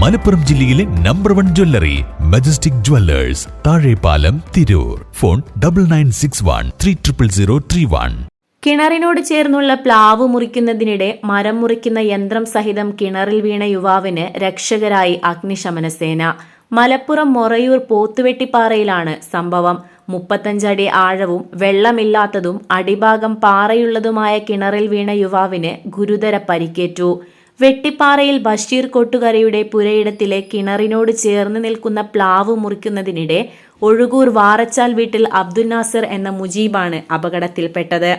മലപ്പുറം ജില്ലയിലെ number one jewellery majestic jewellers Thazhepalam Tirur. Phone double nine six one three triple zero three one കിണറിനോട് ചേർന്നുള്ള പ്ലാവ് മുറിക്കുന്നതിനിടെ മരം മുറിക്കുന്ന യന്ത്രം സഹിതം കിണറിൽ വീണ യുവാവിന് രക്ഷകരായി അഗ്നിശമന സേന മലപ്പുറം മൊറയൂർ പോത്തുവെട്ടിപ്പാറയിലാണ് സംഭവം. മുപ്പത്തഞ്ചടി ആഴവും വെള്ളമില്ലാത്തതും അടിഭാഗം പാറയുള്ളതുമായ കിണറിൽ വീണ യുവാവിന് ഗുരുതര പരിക്കേറ്റു. വെട്ടിപ്പാറയിൽ ബഷീർ കൊട്ടുകരയുടെ പുരയിടത്തിലെ കിണറിനോട് ചേർന്ന് നിൽക്കുന്ന പ്ലാവ് മുറിക്കുന്നതിനിടെ ഒഴുകൂർ വാറച്ചാൽ വീട്ടിൽ അബ്ദുൽ നാസർ എന്ന മുജീബാണ് അപകടത്തിൽപ്പെട്ടത്.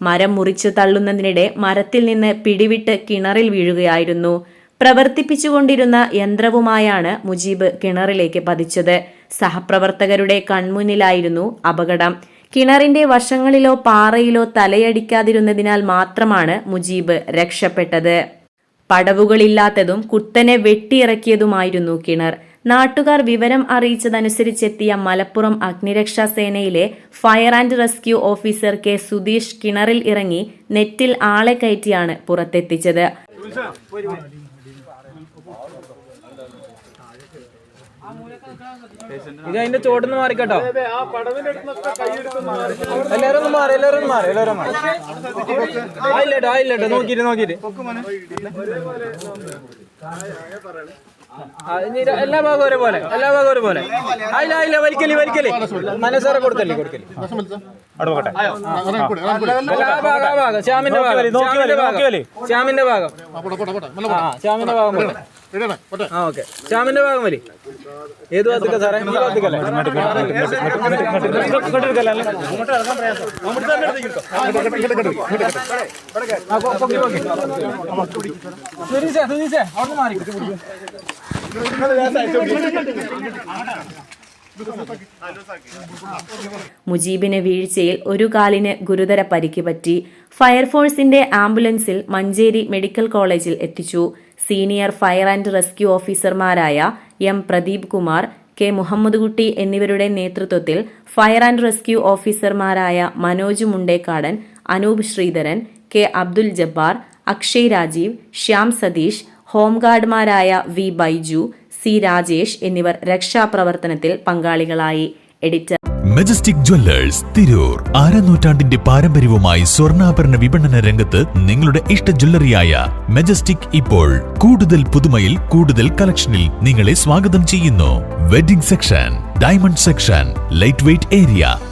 മരം മുറിച്ചു തള്ളുന്നതിനിടെ മരത്തിൽ നിന്ന് പിടിവിട്ട് കിണറിൽ വീഴുകയായിരുന്നു. പ്രവർത്തിപ്പിച്ചുകൊണ്ടിരുന്ന യന്ത്രവുമായാണ് മുജീബ് കിണറിലേക്ക് പതിച്ചത്. സഹപ്രവർത്തകരുടെ കൺമുന്നിലായിരുന്നു അപകടം. കിണറിന്റെ വശങ്ങളിലോ പാറയിലോ തലയടിക്കാതിരുന്നതിനാൽ മാത്രമാണ് മുജീബ് രക്ഷപ്പെട്ടത്. പടവുകളില്ലാത്തതും കുത്തനെ വെട്ടിയിറക്കിയതുമായിരുന്നു കിണർ. നാട്ടുകാർ വിവരം അറിയിച്ചതനുസരിച്ചെത്തിയ മലപ്പുറം അഗ്നിരക്ഷാ സേനയിലെ fire and rescue officer K Sudheesh കിണറിൽ ഇറങ്ങി നെറ്റിൽ ആളെ കയറ്റിയാണ് പുറത്തെത്തിച്ചത്. ഇത് അതിന്റെ ചോട്ടിന്ന് മാറിക്കട്ടോ. എല്ലാരും ഒന്ന് മാറി എല്ലാരും മാറി എല്ലാരും മാറി. ആയില്ലേട്ടോ ആയില്ലേട്ടോ നോക്കിട്ട് നോക്കിട്ട് എല്ലാ ഭാഗവും ഒരേപോലെ എല്ലാ ഭാഗവും ഒരുപോലെ ആയില്ല ആയില്ല വലിക്കൽ വലിക്കൽ മനസ്സാറെ കൊടുക്കല്ലേ കൊടുക്കൽ എല്ലാ ഭാഗം ശ്യാമിന്റെ ഭാഗം ശ്യാമിന്റെ ഭാഗം ശ്യാമിന്റെ ഭാഗം ആ ശ്യാമിന്റെ ഭാഗം പോലെ ആ ഓക്കെ ശ്യാമിന്റെ ഭാഗം വലി ഏത് ഭാഗത്തേക്കാ സാറേ ഈ ഭാഗത്തേക്കല്ലേ ആ, പൊ- പൊക്കി, മുജീബിന് വീഴ്ചയിൽ ഒരു കാലിന് ഗുരുതര പരിക്ക് പറ്റി. ഫയർഫോഴ്സിന്റെ ആംബുലൻസിൽ മഞ്ചേരി മെഡിക്കൽ കോളേജിൽ എത്തിച്ചു. സീനിയർ ഫയർ ആൻഡ് റെസ്ക്യൂ ഓഫീസർമാരായ എം പ്രദീപ് കുമാർ കെ മുഹമ്മദ് കുട്ടി എന്നിവരുടെ നേതൃത്വത്തിൽ ഫയർ ആൻഡ് റെസ്ക്യൂ ഓഫീസർമാരായ മനോജ് മുണ്ടേക്കാടൻ അനൂപ് ശ്രീധരൻ കെ അബ്ദുൽ ജബ്ബാർ അക്ഷയ് രാജീവ് ശ്യാം സതീഷ് ഹോംഗാർഡുമാരായ വി ബൈജു സി രാജേഷ് എന്നിവർ രക്ഷാപ്രവർത്തനത്തിൽ പങ്കാളികളായി. Editor majestic jewellers Tirur. ആരനൂറ്റാണ്ടിന്റെ പാരമ്പര്യവുമായി സ്വർണാഭരണ വിപണന രംഗത്ത് നിങ്ങളുടെ ഇഷ്ട ജ്വല്ലറിയായ മെജസ്റ്റിക് ഇപ്പോൾ കൂടുതൽ പുതുമയിൽ കൂടുതൽ കളക്ഷനിൽ നിങ്ങളെ സ്വാഗതം ചെയ്യുന്നു. Wedding section diamond section light weight area